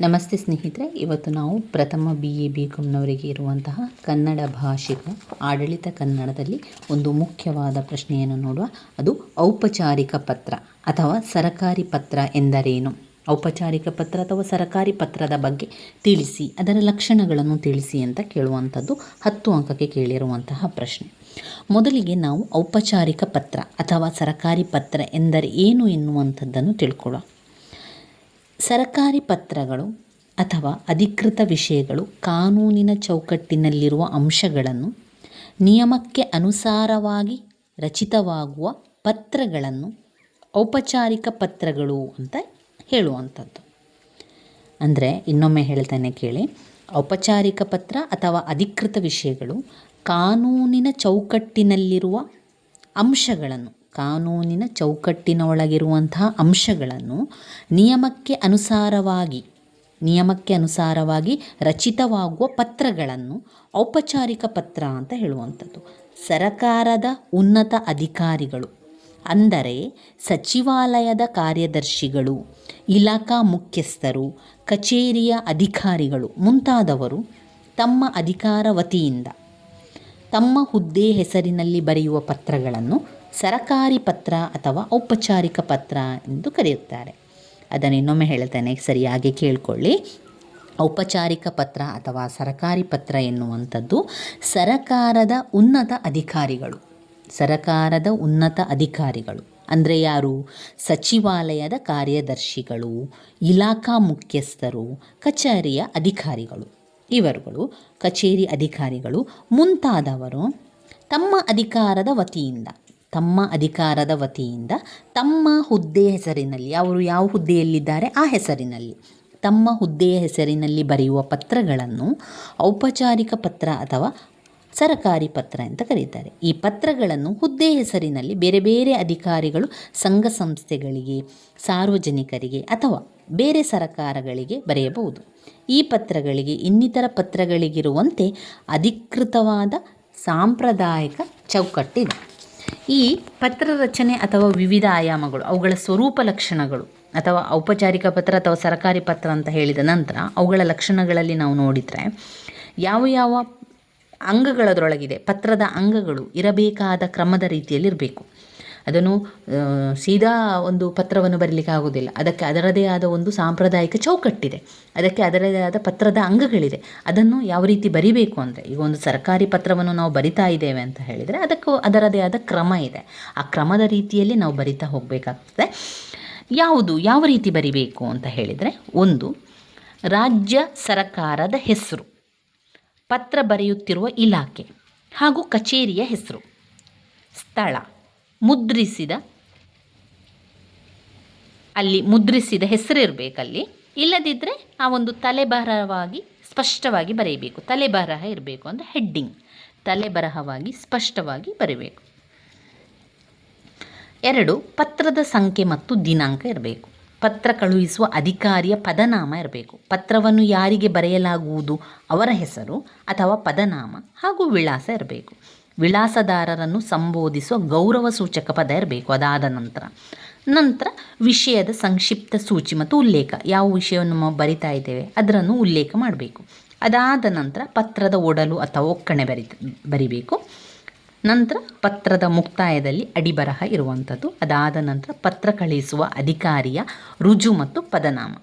ನಮಸ್ತೆ ಸ್ನೇಹಿತರೆ, ಇವತ್ತು ನಾವು ಪ್ರಥಮ ಬಿ ಎ ಬಿ ಕಾಮ್ನವರಿಗೆ ಇರುವಂತಹ ಕನ್ನಡ ಭಾಷಿಕ, ಆಡಳಿತ ಕನ್ನಡದಲ್ಲಿ ಒಂದು ಮುಖ್ಯವಾದ ಪ್ರಶ್ನೆಯನ್ನು ನೋಡುವ, ಅದು ಔಪಚಾರಿಕ ಪತ್ರ ಅಥವಾ ಸರಕಾರಿ ಪತ್ರ ಎಂದರೇನು? ಔಪಚಾರಿಕ ಪತ್ರ ಅಥವಾ ಸರಕಾರಿ ಪತ್ರದ ಬಗ್ಗೆ ತಿಳಿಸಿ, ಅದರ ಲಕ್ಷಣಗಳನ್ನು ತಿಳಿಸಿ ಅಂತ ಕೇಳುವಂಥದ್ದು ಹತ್ತು ಅಂಕಕ್ಕೆ ಕೇಳಿರುವಂತಹ ಪ್ರಶ್ನೆ. ಮೊದಲಿಗೆ ನಾವು ಔಪಚಾರಿಕ ಪತ್ರ ಅಥವಾ ಸರಕಾರಿ ಪತ್ರ ಎಂದರೆ ಏನು ಎನ್ನುವಂಥದ್ದನ್ನು ತಿಳ್ಕೊಳ್ಳೋಣ. ಸರಕಾರಿ ಪತ್ರಗಳು ಅಥವಾ ಅಧಿಕೃತ ವಿಷಯಗಳು ಕಾನೂನಿನ ಚೌಕಟ್ಟಿನಲ್ಲಿರುವ ಅಂಶಗಳನ್ನು ನಿಯಮಕ್ಕೆ ಅನುಸಾರವಾಗಿ ರಚಿತವಾಗುವ ಪತ್ರಗಳನ್ನು ಔಪಚಾರಿಕ ಪತ್ರಗಳು ಅಂತ ಹೇಳುವಂಥದ್ದು. ಅಂದರೆ ಇನ್ನೊಮ್ಮೆ ಹೇಳ್ತಾನೆ ಕೇಳಿ, ಔಪಚಾರಿಕ ಪತ್ರ ಅಥವಾ ಅಧಿಕೃತ ವಿಷಯಗಳು ಕಾನೂನಿನ ಚೌಕಟ್ಟಿನಲ್ಲಿರುವ ಅಂಶಗಳನ್ನು ಕಾನೂನಿನ ಚೌಕಟ್ಟಿನ ಒಳಗಿರುವಂತಹ ಅಂಶಗಳನ್ನು ನಿಯಮಕ್ಕೆ ಅನುಸಾರವಾಗಿ ನಿಯಮಕ್ಕೆ ಅನುಸಾರವಾಗಿ ರಚಿತವಾಗುವ ಪತ್ರಗಳನ್ನು ಔಪಚಾರಿಕ ಪತ್ರ ಅಂತ ಹೇಳುವಂಥದ್ದು. ಸರಕಾರದ ಉನ್ನತ ಅಧಿಕಾರಿಗಳು, ಅಂದರೆ ಸಚಿವಾಲಯದ ಕಾರ್ಯದರ್ಶಿಗಳು, ಇಲಾಖಾ ಮುಖ್ಯಸ್ಥರು, ಕಚೇರಿಯ ಅಧಿಕಾರಿಗಳು ಮುಂತಾದವರು ತಮ್ಮ ಅಧಿಕಾರ ವತಿಯಿಂದ ತಮ್ಮ ಹುದ್ದೆ ಹೆಸರಿನಲ್ಲಿ ಬರೆಯುವ ಪತ್ರಗಳನ್ನು ಸರಕಾರಿ ಪತ್ರ ಅಥವಾ ಔಪಚಾರಿಕ ಪತ್ರ ಎಂದು ಕರೆಯುತ್ತಾರೆ. ಅದನ್ನು ಇನ್ನೊಮ್ಮೆ ಹೇಳ್ತೇನೆ, ಸರಿಯಾಗಿ ಕೇಳಿಕೊಳ್ಳಿ. ಔಪಚಾರಿಕ ಪತ್ರ ಅಥವಾ ಸರಕಾರಿ ಪತ್ರ ಎನ್ನುವಂಥದ್ದು ಸರಕಾರದ ಉನ್ನತ ಅಧಿಕಾರಿಗಳು, ಸರಕಾರದ ಉನ್ನತ ಅಧಿಕಾರಿಗಳು. ಅಂದರೆ ಯಾರು? ಸಚಿವಾಲಯದ ಕಾರ್ಯದರ್ಶಿಗಳು, ಇಲಾಖಾ ಮುಖ್ಯಸ್ಥರು, ಕಚೇರಿಯ ಅಧಿಕಾರಿಗಳು. ಇವರುಗಳು ಕಚೇರಿ ಅಧಿಕಾರಿಗಳು ಮುಂತಾದವರು ತಮ್ಮ ಅಧಿಕಾರದ ವತಿಯಿಂದ ತಮ್ಮ ಅಧಿಕಾರದ ವತಿಯಿಂದ, ತಮ್ಮ ಹುದ್ದೆಯ ಹೆಸರಿನಲ್ಲಿ, ಅವರು ಯಾವ ಹುದ್ದೆಯಲ್ಲಿದ್ದಾರೆ ಆ ಹೆಸರಿನಲ್ಲಿ. ತಮ್ಮ ಹುದ್ದೆಯ ಹೆಸರಿನಲ್ಲಿ ಬರೆಯುವ ಪತ್ರಗಳನ್ನು ಔಪಚಾರಿಕ ಪತ್ರ ಅಥವಾ ಸರಕಾರಿ ಪತ್ರ ಅಂತ ಕರೀತಾರೆ. ಈ ಪತ್ರಗಳನ್ನು ಹುದ್ದೆ ಹೆಸರಿನಲ್ಲಿ ಬೇರೆ ಬೇರೆ ಅಧಿಕಾರಿಗಳು, ಸಂಘ ಸಂಸ್ಥೆಗಳಿಗೆ, ಸಾರ್ವಜನಿಕರಿಗೆ ಅಥವಾ ಬೇರೆ ಸರಕಾರಗಳಿಗೆ ಬರೆಯಬಹುದು. ಈ ಪತ್ರಗಳಿಗೆ ಇನ್ನಿತರ ಪತ್ರಗಳಿಗಿರುವಂತೆ ಅಧಿಕೃತವಾದ ಸಾಂಪ್ರದಾಯಿಕ ಚೌಕಟ್ಟಿದೆ. ಈ ಪತ್ರ ರಚನೆ ಅಥವಾ ವಿವಿಧ ಆಯಾಮಗಳು, ಅವುಗಳ ಸ್ವರೂಪ ಲಕ್ಷಣಗಳು ಅಥವಾ ಔಪಚಾರಿಕ ಪತ್ರ ಅಥವಾ ಸರ್ಕಾರಿ ಪತ್ರ ಅಂತ ಹೇಳಿದ ನಂತರ ಅವುಗಳ ಲಕ್ಷಣಗಳಲ್ಲಿ ನಾವು ನೋಡಿದರೆ ಯಾವ ಯಾವ ಅಂಗಗಳದರೊಳಗಿದೆ, ಪತ್ರದ ಅಂಗಗಳು ಇರಬೇಕಾದ ಕ್ರಮದ ರೀತಿಯಲ್ಲಿ ಇರಬೇಕು ಅದನ್ನು ಸೀದಾ ಒಂದು ಪತ್ರವನ್ನು ಬರೀಲಿಕ್ಕೆ ಆಗೋದಿಲ್ಲ ಅದಕ್ಕೆ ಅದರದೇ ಆದ ಒಂದು ಸಾಂಪ್ರದಾಯಿಕ ಚೌಕಟ್ಟಿದೆ. ಅದಕ್ಕೆ ಅದರದೇ ಆದ ಪತ್ರದ ಅಂಗಗಳಿದೆ. ಅದನ್ನು ಯಾವ ರೀತಿ ಬರಿಬೇಕು ಅಂದರೆ, ಈಗ ಒಂದು ಸರ್ಕಾರಿ ಪತ್ರವನ್ನು ನಾವು ಬರಿತಾ ಇದ್ದೇವೆ ಅಂತ ಹೇಳಿದರೆ, ಅದಕ್ಕೂ ಅದರದೇ ಆದ ಕ್ರಮ ಇದೆ. ಆ ಕ್ರಮದ ರೀತಿಯಲ್ಲಿ ನಾವು ಬರಿತಾ ಹೋಗಬೇಕಾಗ್ತದೆ. ಯಾವುದು, ಯಾವ ರೀತಿ ಬರಿಬೇಕು ಅಂತ ಹೇಳಿದರೆ, ಒಂದು, ರಾಜ್ಯ ಸರಕಾರದ ಹೆಸರು, ಪತ್ರ ಬರೆಯುತ್ತಿರುವ ಇಲಾಖೆ ಹಾಗೂ ಕಚೇರಿಯ ಹೆಸರು, ಸ್ಥಳ. ಮುದ್ರಿಸಿದ, ಅಲ್ಲಿ ಮುದ್ರಿಸಿದ ಹೆಸರಿರಬೇಕಲ್ಲಿ. ಇಲ್ಲದಿದ್ದರೆ ಆ ಒಂದು ತಲೆಬರಹವಾಗಿ ಸ್ಪಷ್ಟವಾಗಿ ಬರೆಯಬೇಕು ತಲೆಬರಹ ಇರಬೇಕು ಅಂದರೆ ಹೆಡ್ಡಿಂಗ್. ತಲೆಬರಹವಾಗಿ ಸ್ಪಷ್ಟವಾಗಿ ಬರೀಬೇಕು. ಎರಡು, ಪತ್ರದ ಸಂಖ್ಯೆ ಮತ್ತು ದಿನಾಂಕ ಇರಬೇಕು. ಪತ್ರ ಕಳುಹಿಸುವ ಅಧಿಕಾರಿಯ ಪದನಾಮ ಇರಬೇಕು. ಪತ್ರವನ್ನು ಯಾರಿಗೆ ಬರೆಯಲಾಗುವುದು? ಅವರ ಹೆಸರು ಅಥವಾ ಪದನಾಮ ಹಾಗೂ ವಿಳಾಸ ಇರಬೇಕು. ವಿಳಾಸದಾರರನ್ನು ಸಂಬೋಧಿಸುವ ಗೌರವ ಸೂಚಕ ಪದ ಇರಬೇಕು. ಅದಾದ ನಂತರ ನಂತರ ವಿಷಯದ ಸಂಕ್ಷಿಪ್ತ ಸೂಚಿ ಮತ್ತು ಉಲ್ಲೇಖ. ಯಾವ ವಿಷಯವನ್ನು ನಾವು ಬರಿತಾ ಇದ್ದೇವೆ, ಅದರನ್ನು ಉಲ್ಲೇಖ ಮಾಡಬೇಕು. ಅದಾದ ನಂತರ ಪತ್ರದ ಒಡಲು ಅಥವಾ ಒಕ್ಕಣೆ ಬರಿ, ಬರಿಬೇಕು. ನಂತರ ಪತ್ರದ ಮುಕ್ತಾಯದಲ್ಲಿ ಅಡಿಬರಹ ಇರುವಂಥದ್ದು. ಅದಾದ ನಂತರ ಪತ್ರ ಕಳಿಸುವ ಅಧಿಕಾರಿಯ ರುಜು ಮತ್ತು ಪದನಾಮ.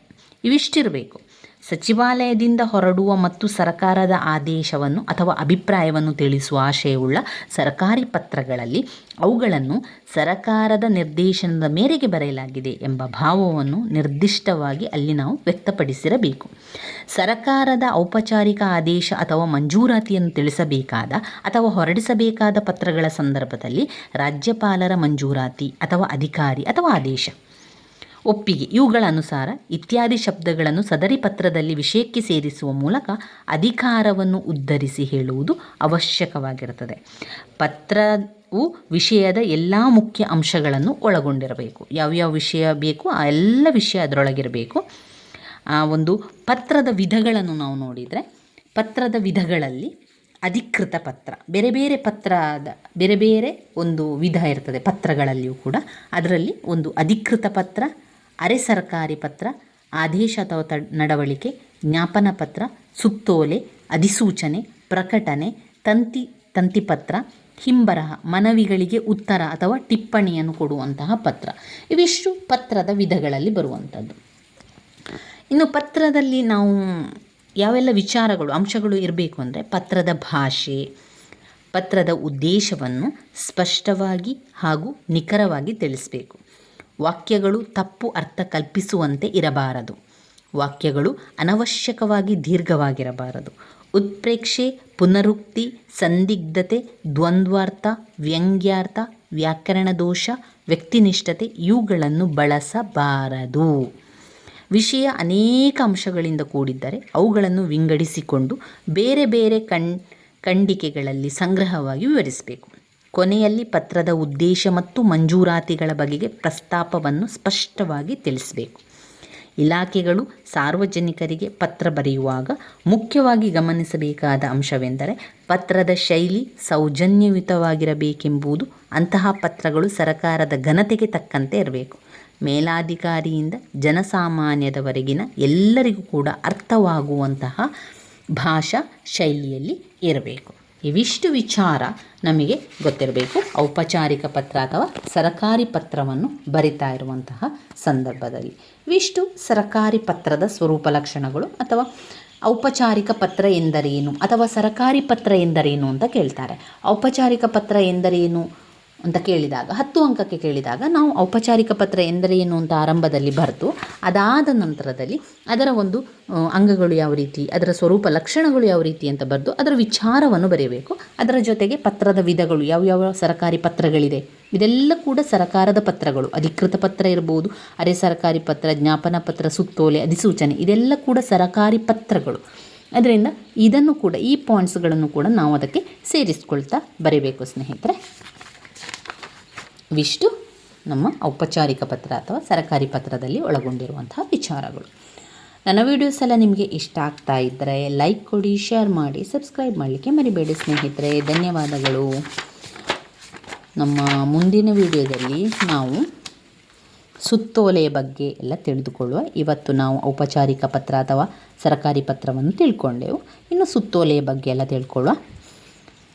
ಇವಿಷ್ಟಿರಬೇಕು. ಸಚಿವಾಲಯದಿಂದ ಹೊರಡುವ ಮತ್ತು ಸರ್ಕಾರದ ಆದೇಶವನ್ನು ಅಥವಾ ಅಭಿಪ್ರಾಯವನ್ನು ತಿಳಿಸುವ ಆಶಯವುಳ್ಳ ಸರ್ಕಾರಿ ಪತ್ರಗಳಲ್ಲಿ ಅವುಗಳನ್ನು ಸರಕಾರದ ನಿರ್ದೇಶನದ ಮೇರೆಗೆ ಬರೆಯಲಾಗಿದೆ ಎಂಬ ಭಾವವನ್ನು ನಿರ್ದಿಷ್ಟವಾಗಿ ಅಲ್ಲಿ ನಾವು ವ್ಯಕ್ತಪಡಿಸಿರಬೇಕು. ಸರಕಾರದ ಔಪಚಾರಿಕ ಆದೇಶ ಅಥವಾ ಮಂಜೂರಾತಿಯನ್ನು ತಿಳಿಸಬೇಕಾದ ಅಥವಾ ಹೊರಡಿಸಬೇಕಾದ ಪತ್ರಗಳ ಸಂದರ್ಭದಲ್ಲಿ ರಾಜ್ಯಪಾಲರ ಮಂಜೂರಾತಿ ಅಥವಾ ಅಧಿಕಾರಿ ಅಥವಾ ಆದೇಶ. ಒಪ್ಪಿಗೆ. ಇವುಗಳ ಅನುಸಾರ ಇತ್ಯಾದಿ ಶಬ್ದಗಳನ್ನು ಸದರಿ ಪತ್ರದಲ್ಲಿ ವಿಷಯಕ್ಕೆ ಸೇರಿಸುವ ಮೂಲಕ ಅಧಿಕಾರವನ್ನು ಉದ್ಧರಿಸಿ ಹೇಳುವುದು ಅವಶ್ಯಕವಾಗಿರುತ್ತದೆ. ಪತ್ರವು ವಿಷಯದ ಎಲ್ಲ ಮುಖ್ಯ ಅಂಶಗಳನ್ನು ಒಳಗೊಂಡಿರಬೇಕು. ಯಾವ್ಯಾವ ವಿಷಯ ಬೇಕು, ಆ ಎಲ್ಲ ವಿಷಯ ಅದರೊಳಗಿರಬೇಕು. ಆ ಒಂದು ಪತ್ರದ ವಿಧಗಳನ್ನು ನಾವು ನೋಡಿದರೆ, ಪತ್ರದ ವಿಧಗಳಲ್ಲಿ ಅಧಿಕೃತ ಪತ್ರ, ಬೇರೆ ಬೇರೆ ಪತ್ರದ, ಬೇರೆ ಬೇರೆ ಒಂದು ವಿಧ ಇರ್ತದೆ ಪತ್ರಗಳಲ್ಲಿಯೂ ಕೂಡ. ಅದರಲ್ಲಿ ಒಂದು ಅಧಿಕೃತ ಪತ್ರ ಅರೆ ಸರ್ಕಾರಿ ಪತ್ರ, ಆದೇಶ ಅಥವಾ ನಡವಳಿಕೆ, ಜ್ಞಾಪನ ಪತ್ರ, ಸುತ್ತೋಲೆ, ಅಧಿಸೂಚನೆ, ಪ್ರಕಟಣೆ, ತಂತಿ, ತಂತಿಪತ್ರ, ಹಿಂಬರಹ, ಮನವಿಗಳಿಗೆ ಉತ್ತರ ಅಥವಾ ಟಿಪ್ಪಣಿಯನ್ನು ಕೊಡುವಂತಹ ಪತ್ರ. ಇವಿಷ್ಟು ಪತ್ರದ ವಿಧಗಳಲ್ಲಿ ಬರುವಂಥದ್ದು. ಇನ್ನು ಪತ್ರದಲ್ಲಿ ನಾವು ಯಾವೆಲ್ಲ ವಿಚಾರಗಳು, ಅಂಶಗಳು ಇರಬೇಕು ಅಂದರೆ ಪತ್ರದ ಭಾಷೆ, ಪತ್ರದ ಉದ್ದೇಶವನ್ನು ಸ್ಪಷ್ಟವಾಗಿ ಹಾಗೂ ನಿಖರವಾಗಿ ತಿಳಿಸಬೇಕು. ವಾಕ್ಯಗಳು ತಪ್ಪು ಅರ್ಥ ಕಲ್ಪಿಸುವಂತೆ ಇರಬಾರದು. ವಾಕ್ಯಗಳು ಅನವಶ್ಯಕವಾಗಿ ದೀರ್ಘವಾಗಿರಬಾರದು. ಉತ್ಪ್ರೇಕ್ಷೆ, ಪುನರುಕ್ತಿ, ಸಂದಿಗ್ಧತೆ, ದ್ವಂದ್ವಾರ್ಥ, ವ್ಯಂಗ್ಯಾರ್ಥ ವ್ಯಾಕರಣ ದೋಷ ವ್ಯಕ್ತಿನಿಷ್ಠತೆ ಇವುಗಳನ್ನು ಬಳಸಬಾರದು. ವಿಷಯ ಅನೇಕ ಅಂಶಗಳಿಂದ ಕೂಡಿದ್ದರೆ ಅವುಗಳನ್ನು ವಿಂಗಡಿಸಿಕೊಂಡು ಬೇರೆ ಬೇರೆ ಕಣ್, ಖಂಡಿಕೆಗಳಲ್ಲಿ ಸಂಗ್ರಹವಾಗಿ ವಿವರಿಸಬೇಕು. ಕೊನೆಯಲ್ಲಿ ಪತ್ರದ ಉದ್ದೇಶ ಮತ್ತು ಮಂಜೂರಾತಿಗಳ ಬಗೆಗೆ ಪ್ರಸ್ತಾಪವನ್ನು ಸ್ಪಷ್ಟವಾಗಿ ತಿಳಿಸಬೇಕು. ಇಲಾಖೆಗಳು ಸಾರ್ವಜನಿಕರಿಗೆ ಪತ್ರ ಬರೆಯುವಾಗ ಮುಖ್ಯವಾಗಿ ಗಮನಿಸಬೇಕಾದ ಅಂಶವೆಂದರೆ ಪತ್ರದ ಶೈಲಿ ಸೌಜನ್ಯಯುತವಾಗಿರಬೇಕೆಂಬುದು ಅಂತಹ ಪತ್ರಗಳು ಸರಕಾರದ ಘನತೆಗೆ ತಕ್ಕಂತೆ ಇರಬೇಕು. ಮೇಲಾಧಿಕಾರಿಯಿಂದ ಜನಸಾಮಾನ್ಯದವರೆಗಿನ ಎಲ್ಲರಿಗೂ ಕೂಡ ಅರ್ಥವಾಗುವಂತಹ ಭಾಷಾ ಶೈಲಿಯಲ್ಲಿ ಇರಬೇಕು. ಇವಿಷ್ಟು ವಿಚಾರ ನಮಗೆ ಗೊತ್ತಿರಬೇಕು. ಔಪಚಾರಿಕ ಪತ್ರ ಅಥವಾ ಸರಕಾರಿ ಪತ್ರವನ್ನು ಬರಿತಾ ಇರುವಂತಹ ಸಂದರ್ಭದಲ್ಲಿ. ಇವಿಷ್ಟು ಸರಕಾರಿ ಪತ್ರದ ಸ್ವರೂಪ ಲಕ್ಷಣಗಳು ಅಥವಾ ಔಪಚಾರಿಕ ಪತ್ರ ಎಂದರೇನು ಅಥವಾ ಸರಕಾರಿ ಪತ್ರ ಎಂದರೇನು ಅಂತ ಕೇಳ್ತಾರೆ. ಔಪಚಾರಿಕ ಪತ್ರ ಎಂದರೇನು? ಅಂತ ಕೇಳಿದಾಗ, ಹತ್ತು ಅಂಕಕ್ಕೆ ಕೇಳಿದಾಗ ನಾವು ಔಪಚಾರಿಕ ಪತ್ರ ಎಂದರೇನು ಅಂತ ಆರಂಭದಲ್ಲಿ ಬರೆದು, ಅದಾದ ನಂತರದಲ್ಲಿ ಅದರ ಒಂದು ಅಂಗಗಳು ಯಾವ ರೀತಿ, ಅದರ ಸ್ವರೂಪ ಲಕ್ಷಣಗಳು ಯಾವ ರೀತಿ ಅಂತ ಬರೆದು ಅದರ ವಿಚಾರವನ್ನು ಬರೆಯಬೇಕು. ಅದರ ಜೊತೆಗೆ ಪತ್ರದ ವಿಧಗಳು ಯಾವ್ಯಾವ ಸರಕಾರಿ ಪತ್ರಗಳಿದೆ, ಇದೆಲ್ಲ ಕೂಡ ಸರಕಾರದ ಪತ್ರಗಳು. ಅಧಿಕೃತ ಪತ್ರ ಇರ್ಬೋದು, ಅರೆ ಸರ್ಕಾರಿ ಪತ್ರ, ಜ್ಞಾಪನ ಪತ್ರ, ಸುತ್ತೋಲೆ, ಅಧಿಸೂಚನೆ, ಇದೆಲ್ಲ ಕೂಡ ಸರಕಾರಿ ಪತ್ರಗಳು. ಅದರಿಂದ ಇದನ್ನು ಕೂಡ, ಈ ಪಾಯಿಂಟ್ಸ್ಗಳನ್ನು ಕೂಡ ನಾವು ಅದಕ್ಕೆ ಸೇರಿಸ್ಕೊಳ್ತಾ ಬರೀಬೇಕು ಸ್ನೇಹಿತರೆ. ಇವಿಷ್ಟು ನಮ್ಮ ಔಪಚಾರಿಕ ಪತ್ರ ಅಥವಾ ಸರಕಾರಿ ಪತ್ರದಲ್ಲಿ ಒಳಗೊಂಡಿರುವಂತಹ ವಿಚಾರಗಳು. ನನ್ನ ವೀಡಿಯೋಸ್ ಎಲ್ಲ ನಿಮಗೆ ಇಷ್ಟ ಆಗ್ತಾ ಇದ್ದರೆ ಲೈಕ್ ಕೊಡಿ ಶೇರ್ ಮಾಡಿ ಸಬ್ಸ್ಕ್ರೈಬ್ ಮಾಡಲಿಕ್ಕೆ ಮರಿಬೇಡಿ ಸ್ನೇಹಿತರೆ. ಧನ್ಯವಾದಗಳು. ನಮ್ಮ ಮುಂದಿನ ವಿಡಿಯೋದಲ್ಲಿ ನಾವು ಸುತ್ತೋಲೆಯ ಬಗ್ಗೆ ಎಲ್ಲ ತಿಳಿದುಕೊಳ್ಳುವ. ಇವತ್ತು ನಾವು ಔಪಚಾರಿಕ ಪತ್ರ ಅಥವಾ ಸರಕಾರಿ ಪತ್ರವನ್ನು ತಿಳ್ಕೊಂಡೆವು. ಇನ್ನು ಸುತ್ತೋಲೆಯ ಬಗ್ಗೆ ಎಲ್ಲ ತಿಳ್ಕೊಳ್ಳುವ.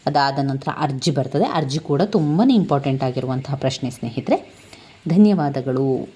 ಅದಾದ ನಂತರ ಅರ್ಜಿ ಬರ್ತದೆ. ಅರ್ಜಿ ಕೂಡ ತುಂಬಾ ಇಂಪಾರ್ಟೆಂಟ್ ಆಗಿರುವಂತಹ ಪ್ರಶ್ನೆ ಸ್ನೇಹಿತರೆ. ಧನ್ಯವಾದಗಳು.